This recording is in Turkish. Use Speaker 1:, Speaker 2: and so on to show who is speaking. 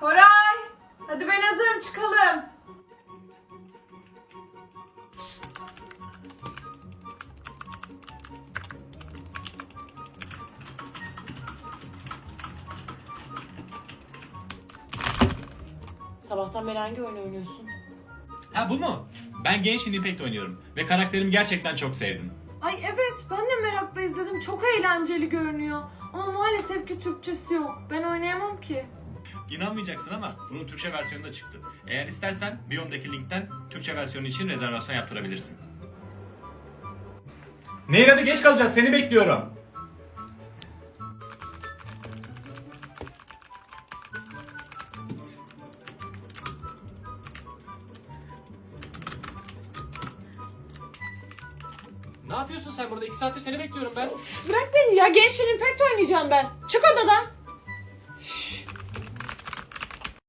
Speaker 1: Koray! Hadi ben hazırım çıkalım. Sabahtan beri hangi oyun oynuyorsun?
Speaker 2: Ha bu mu? Ben Genshin Impact oynuyorum ve karakterimi gerçekten çok sevdim.
Speaker 1: Ay evet ben de merakla izledim. Çok eğlenceli görünüyor. Ama maalesef ki Türkçesi yok. Ben oynayamam ki.
Speaker 2: İnanmayacaksın ama bunun Türkçe versiyonu da çıktı. Eğer istersen Beyond'daki linkten Türkçe versiyonu için rezervasyon yaptırabilirsin. Nehir hadi geç kalacağız seni bekliyorum.
Speaker 3: Ne yapıyorsun sen burada? İki saattir seni bekliyorum ben.
Speaker 1: Bırak beni ya Genshin Impact oynayacağım ben. Çık odadan.